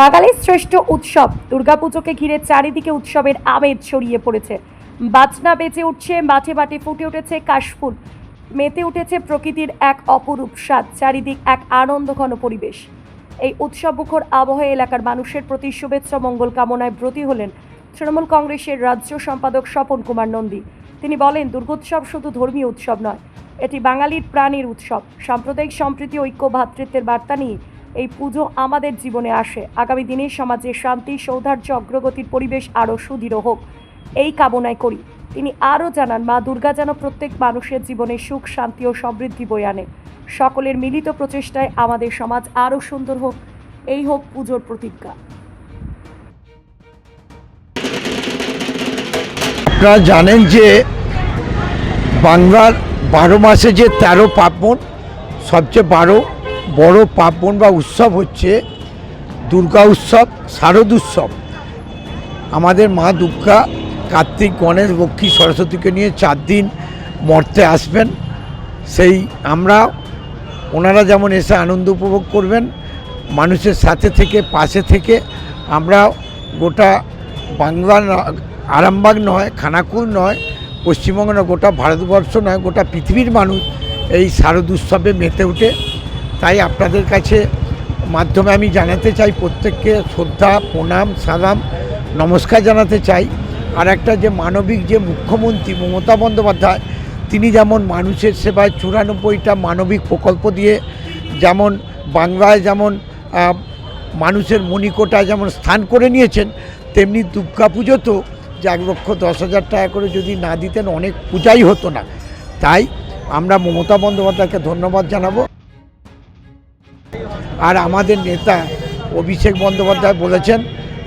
বাঙালির শ্রেষ্ঠ উৎসব। দুর্গাপুজোকে ঘিরে চারিদিকে উৎসবের আমেজ ছড়িয়ে পড়েছে। বাজনা বেজে উঠছে, মাঠে মাঠে ফুটে উঠেছে কাশফুল। মেতে উঠেছে প্রকৃতির এক অপরূপ স্বাদ, চারিদিক এক আনন্দঘন পরিবেশ। এই উৎসব মুখর আবহে এলাকার মানুষের প্রতি শুভেচ্ছা, মঙ্গল কামনায় ব্রতী হলেন তৃণমূল কংগ্রেসের রাজ্য সম্পাদক স্বপন কুমার নন্দী। তিনি বলেন, দুর্গোৎসব শুধু ধর্মীয় উৎসব নয়, এটি বাঙালির প্রাণীর উৎসব। সাম্প্রদায়িক সম্প্রীতি, ঐক্য ভ্রাতৃত্বের বার্তা নিয়ে এই পুজো আমাদের জীবনে আসে। আগামী দিনে সমাজে শান্তি সৌধার্য অগ্রগতির পরিবেশ আরও সুদৃঢ় হোক। এই কামনায় করি। তিনি আরও জানান, মা দুর্গা যেন প্রত্যেক মানুষের জীবনে সুখ, শান্তি ও সমৃদ্ধি বয়ে আনে। সকলের মিলিত প্রচেষ্টায় আমাদের সমাজ আরও সুন্দর হোক। এই হোক পুজোর প্রতিজ্ঞা। আপনারা জানেন যে বাংলার বারো মাসে যে তেরো পার্বণ, সবচেয়ে বারো বড় পার্বণ বা উৎসব হচ্ছে দুর্গা উৎসব, শারদ উৎসব। আমাদের মা দুর্গা, কার্তিক, গণেশ, লক্ষ্মী, সরস্বতীকে নিয়ে চার দিন মর্তে আসবেন। সেই আমরা ওনারা যেমন এসে আনন্দ উপভোগ করবেন, মানুষের সাথে থেকে, পাশে থেকে, আমরা গোটা বাংলা আরামবাগ নয়, খানাকুল নয়, পশ্চিমবঙ্গ নয়, গোটা ভারতবর্ষ নয়, গোটা পৃথিবীর মানুষ এই শারদ উৎসবে মেতে ওঠে তাই আপনাদের কাছে মাধ্যমে আমি জানাতে চাই, প্রত্যেককে শ্রদ্ধা, প্রণাম, সালাম, নমস্কার জানাতে চাই। আর একটা যে মানবিক যে মুখ্যমন্ত্রী মমতা বন্দ্যোপাধ্যায়, তিনি যেমন মানুষের সেবায় চুরানব্বইটা মানবিক প্রকল্প দিয়ে যেমন বাংলায় যেমন মানুষের মণিকোটায় যেমন স্থান করে নিয়েছেন, তেমনি দুর্গা পুজোতেও যে এক লক্ষ দশ হাজার টাকা করে যদি না দিতেন অনেক পূজাই হতো না। তাই আমরা মমতা বন্দ্যোপাধ্যায়কে ধন্যবাদ জানাব। আর আমাদের নেতা অভিষেক বন্দ্যোপাধ্যায় বলেছেন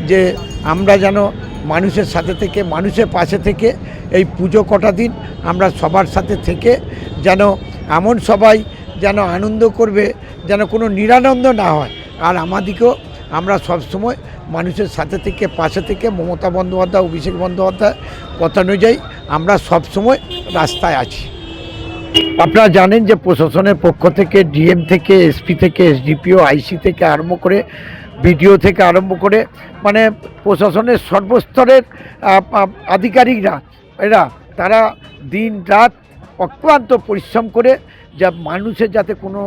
যে আমরা যেন মানুষের সাথে থেকে, মানুষের পাশে থেকে এই পুজো কটা দিন আমরা সবার সাথে থেকে যেন এমন সবাই যেন আনন্দ করবে, যেন কোনো নিরানন্দ না হয়। আর আমাদিকেও আমরা সবসময় মানুষের সাথে থেকে, পাশে থেকে, মমতা বন্দ্যোপাধ্যায়, অভিষেক বন্দ্যোপাধ্যায় কথা অনুযায়ী আমরা সবসময় রাস্তায় আছি। আপনারা জানেন যে প্রশাসনের পক্ষ থেকে, ডিএম থেকে, এসপি থেকে, এসডিপিও, আইসি থেকে আরম্ভ করে, বিডিও থেকে আরম্ভ করে মানে প্রশাসনের সর্বস্তরের আধিকারিকরা, এরা, তারা দিন রাত অক্লান্ত পরিশ্রম করে যা মানুষের যাতে কোনো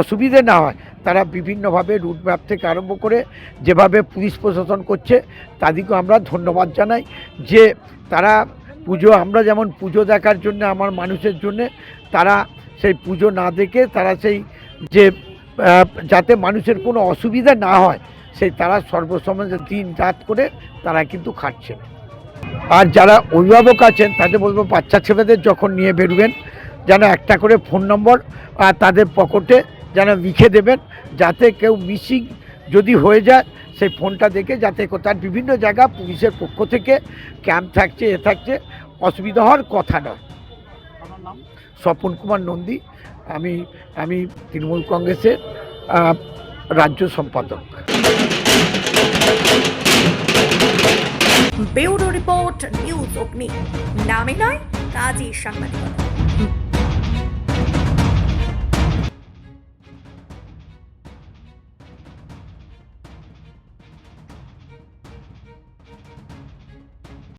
অসুবিধে না হয়, তারা বিভিন্নভাবে রুটম্যাপ থেকে আরম্ভ করে, যেভাবে পুলিশ প্রশাসন করছে, তাদেরকেও আমরা ধন্যবাদ জানাই যে তারা পুজো, আমরা যেমন পুজো দেখার জন্য, আমার মানুষের জন্য, তারা সেই পুজো না দেখে, তারা সেই যে যাতে মানুষের কোনো অসুবিধা না হয়, সেই তারা সর্বসময় দিন, রাত করে তারা কিন্তু খাটছেন। আর যারা অভিভাবক আছেন, তাদের বলব বাচ্চা ছেলেদের যখন নিয়ে বেরোবেন, যেন একটা করে ফোন নম্বর আর তাদের পকেটে যেন লিখে দেবেন, যাতে কেউ মিসিং যদি হয়ে যায়, সেই ফোনটা দেখে যাতে তার বিভিন্ন জায়গা পুলিশের পক্ষ থেকে, ক্যাম্প থাকছে, এ থাকছে অসুবিধা হওয়ার কথা নয়। স্বপন কুমার নন্দী, আমি আমি তৃণমূল কংগ্রেসের রাজ্য সম্পাদক। ব্যুরো রিপোর্ট, নিউজ অগ্নি। নামে নয় কাজী সাংবাদিকতা